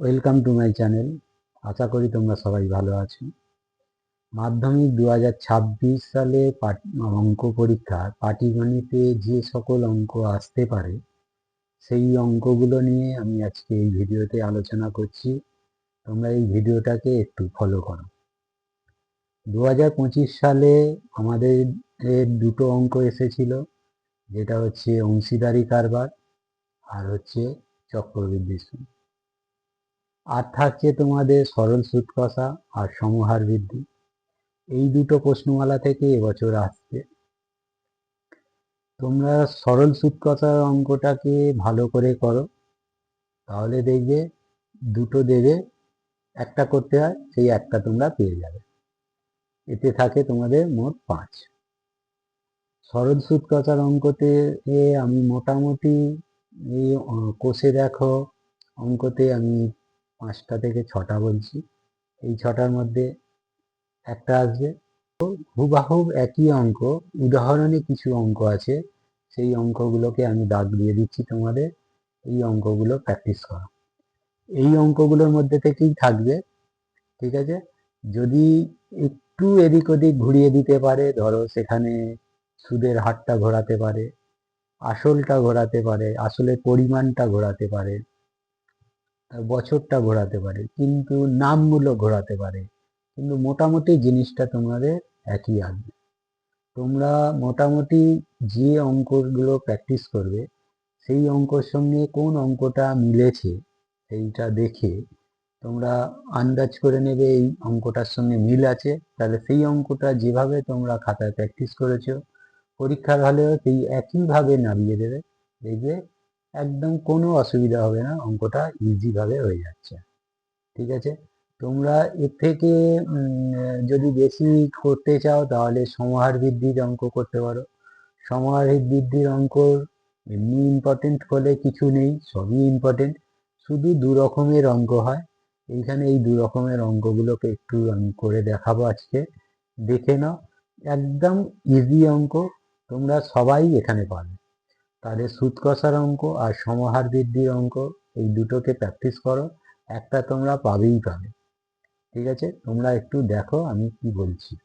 Welcome to my channel আশা করি তোমরা সবাই ভালো আছো। মাধ্যমিক দু ছাব্বিশ সালে অঙ্ক পরীক্ষা, পাটিগণিতে যে সকল অঙ্ক আসতে পারে, সেই অঙ্কগুলো নিয়ে আমি আজকে এই ভিডিওতে আলোচনা করছি। তোমরা এই ভিডিওটাকে একটু ফলো করো। দু হাজার পঁচিশ সালে আমাদের দুটো অঙ্ক এসেছিল, যেটা হচ্ছে অংশীদারি কারবার আর হচ্ছে চক্রবৃদ্ধি সুদ আর থাকছে তোমাদের সরল সুদ কষা আর সমহার বৃদ্ধি। এই দুটো প্রশ্নমালা থেকে এবছর আসছে। তোমরা সরল সুদ কষার অঙ্কটাকে ভালো করে করো। তাহলে দেখবে দুটো দেবে, একটা করতে হয়, সেই একটা তোমরা পেয়ে যাবে। এতে থাকে তোমাদের মোট পাঁচ। সরল সুদ কষার অঙ্কতে আমি মোটামুটি এই কোষে দেখো, অঙ্কতে আমি পাঁচটা থেকে ছটা বলছি। এই ছটার মধ্যে একটা আসবে তো হুবাহুব একই অঙ্ক, উদাহরণে কিছু অঙ্ক আছে, সেই অঙ্কগুলোকে আমি দাগ দিয়ে দিচ্ছি তোমাদের, এই অঙ্কগুলো প্র্যাকটিস করো। এই অঙ্কগুলোর মধ্যে থেকেই থাকবে, ঠিক আছে? যদি একটু এদিক ওদিক ঘুরিয়ে দিতে পারে, ধরো সেখানে সুদের হারটা ঘোরাতে পারে, আসলটা ঘোরাতে পারে, আসলের পরিমাণটা ঘোরাতে পারে তার বছরটা ঘোরাতে পারে, কিন্তু নামগুলো ঘোরাতে পারে, কিন্তু মোটামুটি জিনিসটা তোমাদের একই আসবে। তোমরা মোটামুটি যে অঙ্কগুলো প্র্যাকটিস করবে, সেই অঙ্কর সঙ্গে কোন অঙ্কটা মিলেছে সেইটা দেখে তোমরা আন্দাজ করে নেবে এই অঙ্কটার সঙ্গে মিল আছে, তাহলে সেই অঙ্কটা যেভাবে তোমরা খাতায় প্র্যাকটিস করেছ, পরীক্ষার হলেও সেই একইভাবে নামিয়ে দেবে, দেখবে একদম কোনো অসুবিধা হবে না, অঙ্কটা ইজিভাবে হয়ে যাচ্ছে। ঠিক আছে? তোমরা এর থেকে যদি বেশি করতে চাও তাহলে সমাহার বৃদ্ধির অঙ্ক করতে পারো। সমাহার বৃদ্ধির অঙ্ক এমনি ইম্পর্টেন্ট বলে কিছু নেই, সবই ইম্পর্টেন্ট শুধু দু রকমের অঙ্ক হয়। এইখানে এই দু রকমের অঙ্কগুলোকে একটু আমি করে দেখাবো আজকে। দেখে নাও। একদম ইজি অঙ্ক, তোমরা সবাই এখানে পাবে। তাহলে সুদ কষার অঙ্ক আর সমাহার বৃদ্ধির অঙ্ক, এই দুটোকে প্র্যাকটিস করো, একটা তোমরা পাবেই পাবে। ঠিক আছে? তোমরা একটু দেখো আমি কি বলছি।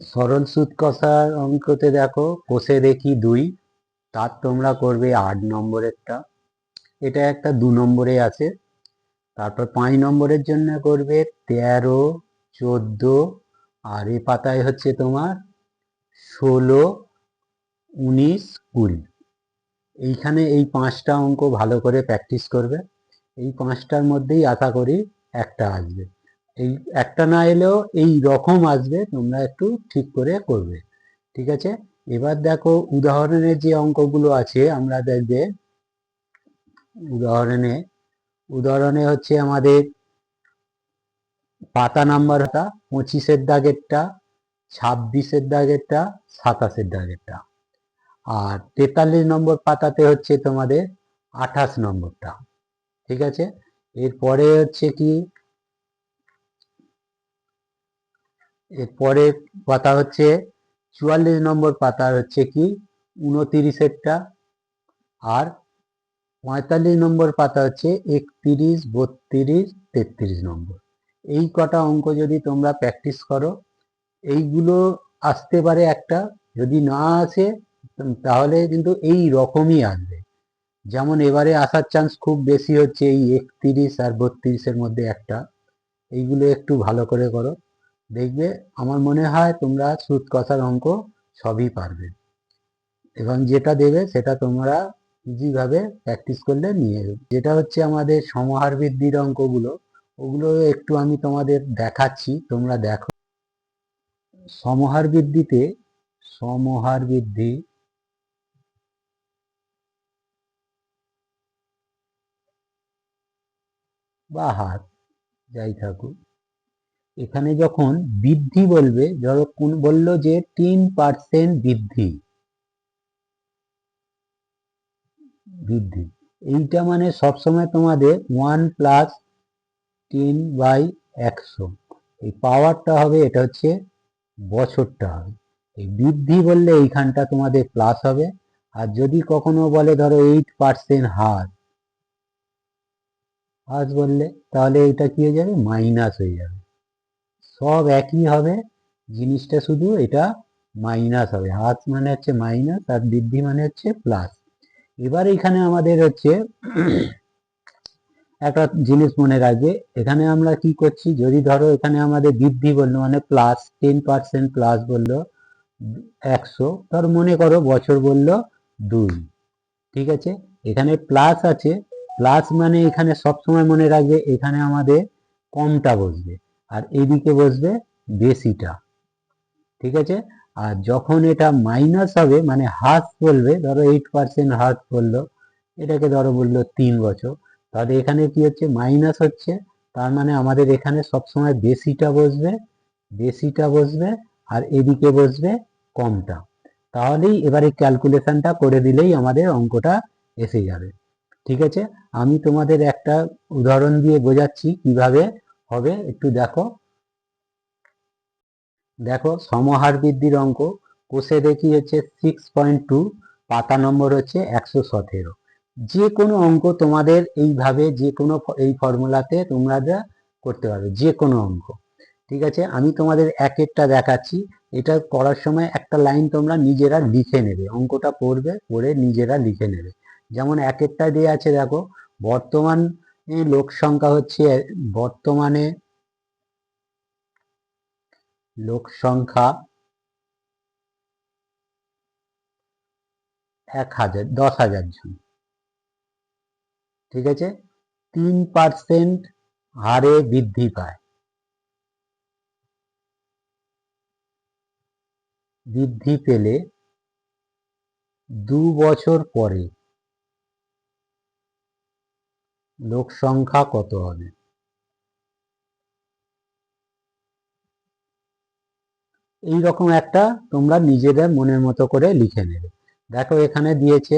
সরল সুদ কষার অঙ্কতে দেখো, কোষে দেখি দুই, তার তোমরা করবে আট নম্বরেরটা এটা একটা দু নম্বরে আছে। তারপর পাঁচ নম্বরের জন্য করবে তেরো, চোদ্দ, আর এ পাতায় হচ্ছে তোমার ষোলো উনিশ কুড়ি এইখানে এই পাঁচটা অঙ্ক ভালো করে প্র্যাকটিস করবে। এই পাঁচটার মধ্যেই আশা করি একটা আসবে। এই একটা না এলেও এই রকম আসবে, তোমরা একটু ঠিক করে করবে। ঠিক আছে? এবার দেখো উদাহরণের যে অঙ্কগুলো আছে, আমরা দেখবে। উদাহরণে উদাহরণে হচ্ছে আমাদের পাতা নাম্বারটা পঁচিশের দাগেরটা, ছাব্বিশের দাগেরটা, সাতাশের দাগেরটা। আর তেতাল্লিশ নম্বর পাতাতে হচ্ছে তোমাদের আঠাশ নম্বরটা, ঠিক আছে? এরপরে হচ্ছে কি? এরপরে পাতা হচ্ছে চুয়াল্লিশ নম্বর পাতা হচ্ছে কি? উনতিরিশেরটা। আর পঁয়তাল্লিশ নম্বর পাতা হচ্ছে একত্রিশ, বত্রিশ, তেত্রিশ নম্বর। এই কটা অঙ্ক যদি তোমরা প্র্যাকটিস করো, এইগুলো আসতে পারে একটা, যদি না আসে তাহলে কিন্তু এই রকমই আসবে। যেমন এবারে আসার চান্স খুব বেশি হচ্ছে এই একত্রিশ আর বত্রিশের মধ্যে একটা। এইগুলো একটু ভালো করে করো। দেখবে আমার মনে হয় তোমরা সুদ কষার অঙ্ক সবই পারবে। এবং যেটা দেবে সেটা তোমরা ইজিভাবে প্র্যাকটিস করলে নিয়ে যেটা হচ্ছে আমাদের সমাহার বৃদ্ধির অঙ্কগুলো, ওগুলো একটু আমি তোমাদের দেখাচ্ছি, তোমরা দেখো। সমহার বৃদ্ধিতে, সমহার বৃদ্ধি বা হার যাই থাকুক। এখানে যখন বৃদ্ধি বলবে, ধরো কোন বলল যে তিন পার্সেন্ট বৃদ্ধি। বৃদ্ধি। এইটা মানে সবসময় তোমাদের ওয়ান প্লাস টেন বাই একশো। এই পাওয়ারটা হবে, এটা হচ্ছে বছরটা হবে। এই বৃদ্ধি বললে এইখানটা তোমাদের প্লাস হবে। আর যদি কখনো বলে ধরো এইট পার্সেন্ট হার হাস বললে, তাহলে এটা কি হয়ে যাবে? মাইনাস হয়ে যাবে। সব একই হবে, জিনিসটা শুধু এটা মাইনাস হবে। হাস মানে হচ্ছে মাইনাস, আর বৃদ্ধি মানে হচ্ছে প্লাস। এবার এখানে আমাদের হচ্ছে একটা জিনিস মনে রাখবে। এখানে আমরা কি করছি? যদি ধরো এখানে আমাদের বৃদ্ধি বলল মানে প্লাস, টেন পার্সেন্ট প্লাস বলল, একশো ধর মনে করো বছর বলল দুই। ঠিক আছে? এখানে প্লাস আছে প্লাস মানে এখানে সবসময় মনে রাখবে এখানে আমাদের কমটা বসবে আর এদিকে বসবে বেশিটা। ঠিক আছে? আর যখন এটা মাইনাস হবে মানে হ্রাস বলবে, ধরো এইট পার্সেন্ট হ্রাস বলল, এটাকে ধরো বলল তিন বছর, তাহলে এখানে কি হচ্ছে? মাইনাস হচ্ছে, তার মানে আমাদের এখানে সবসময় বেশিটা বসবে বেশিটা বসবে, আর এদিকে বসবে কমটা। তাহলেই এবারে ক্যালকুলেশনটা করে দিলেই আমাদের অঙ্কটা এসে যাবে। ঠিক আছে? আমি তোমাদের একটা উদাহরণ দিয়ে বোঝাচ্ছি কীভাবে হবে। একটু দেখো। দেখো, সমহার বৃদ্ধির অঙ্ক। কোষে দেখি হচ্ছে সিক্স পয়েন্ট টু পাতা নম্বর হচ্ছে একশো সতেরো। যে কোনো অঙ্ক তোমাদের এইভাবে যে কোনো এই ফর্মুলাতে তোমরা করতে পারবে, যে কোনো অঙ্ক। ঠিক আছে? আমি তোমাদের এক একটা দেখাচ্ছি। এটা করার সময় একটা লাইন তোমরা নিজেরা লিখে নেবে। অঙ্কটা পড়বে, পড়ে নিজেরা লিখে নেবে। যেমন এক একটা দিয়ে আছে, দেখো। বর্তমান লোক সংখ্যা হচ্ছে, বর্তমানে লোক সংখ্যা এক হাজার, দশ হাজার জন। ঠিক আছে? তিন পার্সেন্ট হারে বৃদ্ধি পায়। বৃদ্ধি পেলে দু বছর পরে লোক সংখ্যা কত হবে? এই রকম একটা তোমরা নিজেদের মনের মতো করে লিখে নেবে। দেখো এখানে দিয়েছে,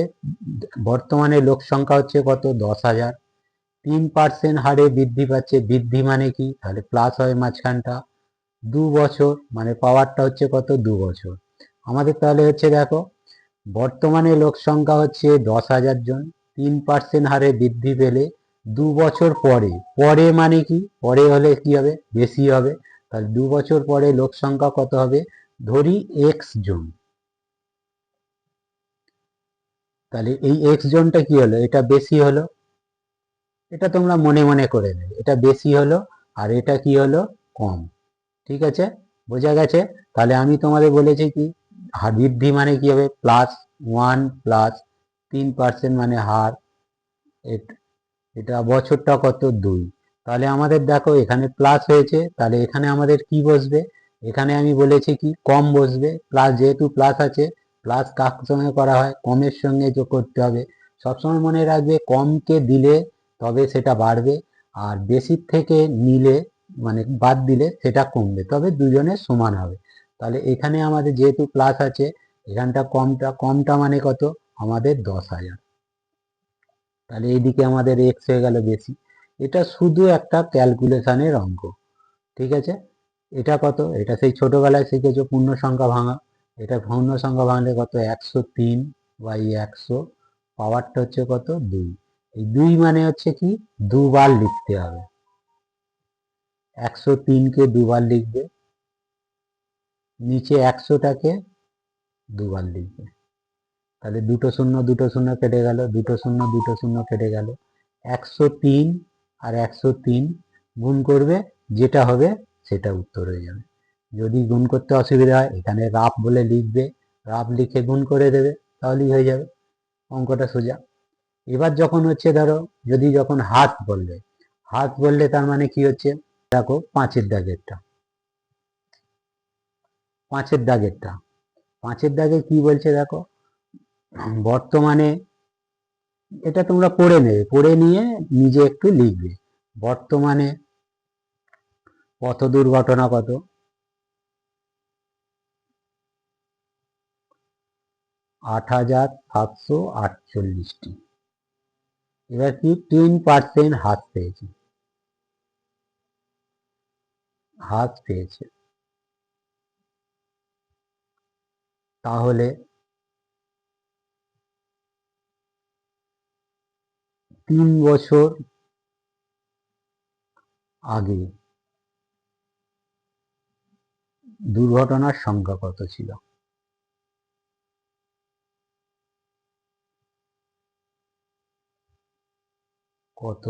বর্তমানে লোক সংখ্যা হচ্ছে কত? দশ হাজার। তিন পার্সেন্ট হারে বৃদ্ধি পাচ্ছে। বৃদ্ধি মানে কি? তাহলে প্লাস হয় মাঝখানটা। দু বছর মানে পাওয়ারটা হচ্ছে কত? দু বছর। আমাদের তাহলে হচ্ছে দেখো, বর্তমানে লোক সংখ্যা হচ্ছে দশ হাজার জন। তিন পার্সেন্ট হারে বৃদ্ধি পেলে দু বছর পরে পরে মানে কি? পরে হলে কি হবে? বেশি হবে। তাহলে দু বছর পরে লোক সংখ্যা কত হবে? ধরি এক্স জন। তাহলে এই এক্স জনটা কি হলো? এটা বেশি হলো। এটা তোমরা মনে মনে করে নেবে। এটা বেশি হলো আর এটা কি হলো? কম। ঠিক আছে? বোঝা গেছে? তাহলে আমি তোমাদের বলেছি কি? হার বৃদ্ধি মানে কি হবে? প্লাস ওয়ান প্লাস তিন পার্সেন্ট মানে হার। এট- বছরটা কত? দুই। তাহলে আমাদের দেখো এখানে প্লাস হয়েছে, তাহলে এখানে আমাদের কি বসবে? এখানে আমি বলেছি কি, কম বসবে প্লাস যেহেতু প্লাস আছে প্লাস কার সঙ্গে করা হয়? কমের সঙ্গে যোগ করতে হবে। সবসময় মনে রাখবে, কমকে দিলে তবে সেটা বাড়বে, আর বেশির থেকে নিলে মানে বাদ দিলে সেটা কমবে, তবে দুজনের সমান হবে। তাহলে এখানে আমাদের যেহেতু প্লাস আছে, এখানটা কমটা কমটা মানে কত? আমাদের দশ হাজার। তাহলে এইদিকে আমাদের এক্স হয়ে গেল বেশি। এটা শুধু একটা ক্যালকুলেশনের অঙ্ক, ঠিক আছে? এটা কত? এটা সেই ছোটবেলায় শিখেছো পূর্ণ সংখ্যা ভাঙা। এটা পূর্ণ সংখ্যা ভাঙলে কত? একশো তিন বাই একশো। পাওয়ারটা হচ্ছে কত? দুই। এই দুই মানে হচ্ছে কি? দুবার লিখতে হবে। একশো তিনকে দুবার লিখবে। নিচে একশোটাকে দুবার লিখবে। তাহলে দুটো শূন্য দুটো শূন্য কেটে গেল, দুটো শূন্য দুটো শূন্য কেটে গেল। একশো তিন আর একশো তিন গুণ করবে, যেটা হবে সেটা উত্তর হয়ে যাবে। যদি গুণ করতে অসুবিধা হয়, এখানে রাফ বলে লিখবে, রাফ লিখে গুণ করে দেবে, তাহলেই হয়ে যাবে, অঙ্কটা সোজা। এবার যখন হচ্ছে ধরো, যদি যখন হাত বলবে, হাত বললে তার মানে কি হচ্ছে? দেখো, পাঁচের দাগেরটা। পাঁচের দাগেরটা। পাঁচের দাগে কি বলছে দেখো? বর্তমানে এটা তোমরা পড়ে নেবে, পড়ে নিয়ে নিজে একটু লিখবে। বর্তমানে পথ দুর্ঘটনা কত? আট হাজার সাতশো আটচল্লিশটি। এবার কি টেন পার্সেন্ট হ্রাস পেয়েছে? হ্রাস পেয়েছে। তাহলে তিন বছর আগে দুর্ঘটনার সংখ্যা কত ছিল? কত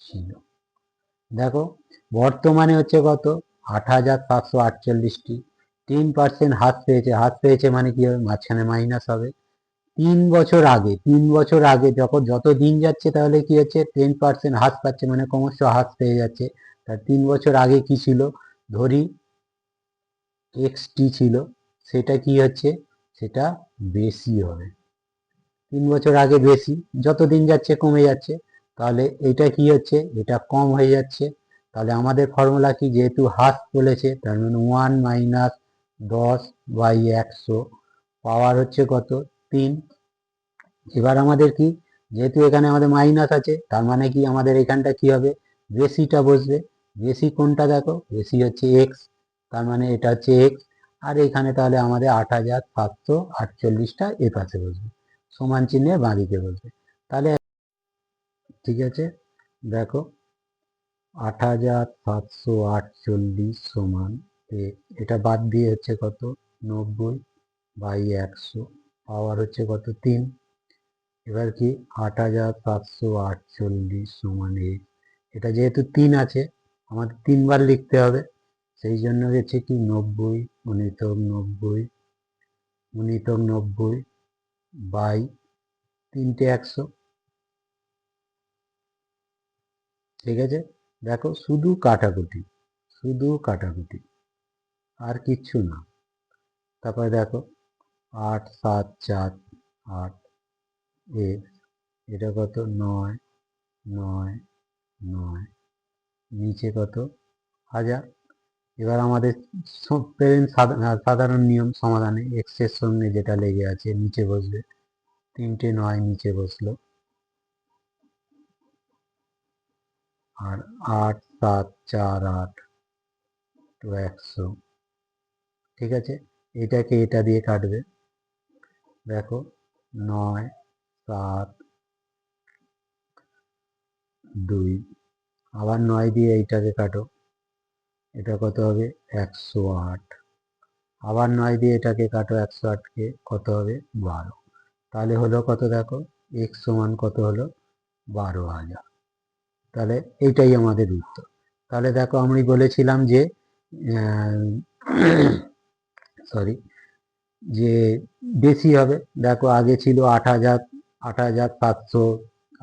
ছিল? দেখো, বর্তমানে হচ্ছে কত? আট হাজার সাতশো আটচল্লিশটি। তিন পার্সেন্ট হ্রাস পেয়েছে। হ্রাস পেয়েছে মানে কি? হবে মাঝখানে মাইনাস হবে। তিন বছর আগে, তিন বছর আগে যখন যত দিন যাচ্ছে তাহলে কি হচ্ছে? টেন পার্সেন্ট হ্রাস পাচ্ছে মানে ক্রমশ হ্রাস পেয়ে যাচ্ছে। তার তিন বছর আগে কি ছিল? ধরি এক্স টি ছিল, সেটা কি হচ্ছে? সেটা বেশি হবে। তিন বছর আগে বেশি, যত দিন যাচ্ছে কমে যাচ্ছে। তাহলে এটা কি হচ্ছে? এটা কম হয়ে যাচ্ছে। তাহলে আমাদের ফর্মুলা কি? যেহেতু হ্রাস বলেছে, তার মানে ওয়ান মাইনাস দশ বাই একশো পাওয়ার হচ্ছে কত? তিন। এবার আমাদের কি? যেহেতু এখানে আমাদের মাইনাস আছে, তার মানে কি আমাদের এখানটা কি হবে? বেশিটা বসবে। বেশি কোনটা দেখো? বেশি হচ্ছে এক্স তার মানে এটা হচ্ছে এক্স আর এখানে তাহলে আমাদের আট হাজার সাতশো আটচল্লিশটা এ পাশে বসবে। সমান চিহ্নে বাঁদিকে বসবে। তাহলে ঠিক আছে? দেখো, আট হাজার সাতশো আটচল্লিশ সমান এটা বাদ দিয়ে হচ্ছে কত? নব্বই বাই একশো। পাওয়ার হচ্ছে কত? তিন। এবার কি? আট হাজার সাতশো আটচল্লিশ সমান এক। এটা যেহেতু তিন আছে, আমাদের তিনবার লিখতে হবে। সেই জন্য হচ্ছে কি? নব্বই গুণিতক নব্বই গুণিতক নব্বই বাই তিনটে একশো। ঠিক আছে? দেখো, শুধু কাটাকুটি শুধু কাটাকুটি আর কিচ্ছু না। তারপরে দেখো আট সাত চার আট এ এটা কত? নয় নয় নয়। নিচে কত? হাজার। এবার আমাদের প্লেন সাধারণ নিয়ম সমাধানে এক্সের সঙ্গে যেটা লেগে আছে, নিচে বসবে। তিনটে নয় নিচে বসল। আর আট সাত চার আট তো একশো। ঠিক আছে? এটাকে এটা দিয়ে কাটবে। দেখো, নয়, সাত, দুই। আবার নয় দিয়ে এইটাকে কাটো। এটা কত হবে? একশো আট। আবার নয় দিয়ে এটাকে কাটো, একশো আটকে কত হবে? বারো। তাহলে হলো কত দেখো? এক্স সমান কত হলো? বারো হাজার। তাহলে এইটাই আমাদের উত্তর। তাহলে দেখো, আমি বলেছিলাম যে সরি যে বেশি হবে। দেখো আগে ছিল আট হাজার আট হাজার সাতশো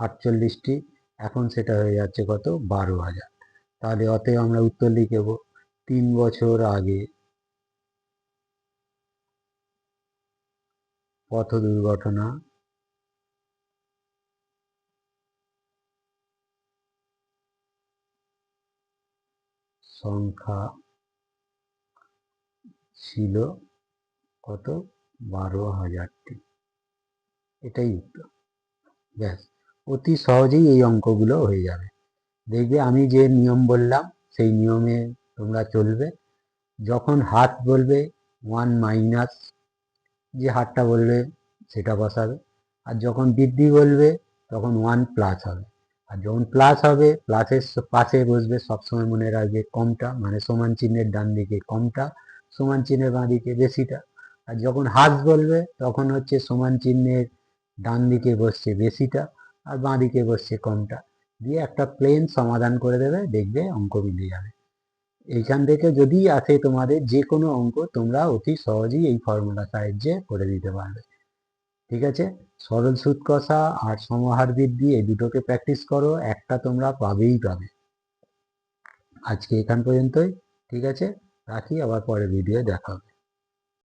আটচল্লিশটি, এখন সেটা হয়ে যাচ্ছে কত? বারো হাজার। তাহলে অতএব আমরা উত্তর লিখব তিন বছর আগে পথ দুর্ঘটনা সংখ্যা ছিল কত? বারো হাজারটি। এটাই উত্তর। ব্যাস, অতি সহজেই এই অঙ্কগুলো হয়ে যাবে। দেখবে আমি যে নিয়ম বললাম, সেই নিয়মে তোমরা চলবে। যখন হাত বলবে ওয়ান মাইনাস যে হাতটা বলবে, সেটা বসাবে। আর যখন বৃদ্ধি বলবে, তখন ওয়ান প্লাস হবে। আর যখন প্লাস হবে প্লাসের পাশে বসবে, সবসময় মনে রাখবে কমটা মানে সমান চিহ্নের ডান দিকে কমটা, সমান চিহ্নের বাঁ দিকে বেশিটা। আর যখন হাত বলবে, তখন হচ্ছে সমান চিহ্নের ডান দিকে বসছে বেশিটা আর বাঁ দিকে বসছে কমটা। দিয়ে একটা প্লেন সমাধান করে দেবে, দেখবে অঙ্ক মিলে যাবে। এইখান থেকে যদি আসে তোমাদের যে কোনো অঙ্ক, তোমরা অতি সহজেই এই ফর্মুলা সাহায্যে করে দিতে পারবে। ঠিক আছে? সরল সুদ কষা আর সমাহার বৃদ্ধি, এই দুটোকে প্র্যাকটিস করো, একটা তোমরা পাবেই পাবে। আজকে এখান পর্যন্তই। ঠিক আছে? রাখি, আবার পরে ভিডিও দেখা হবে।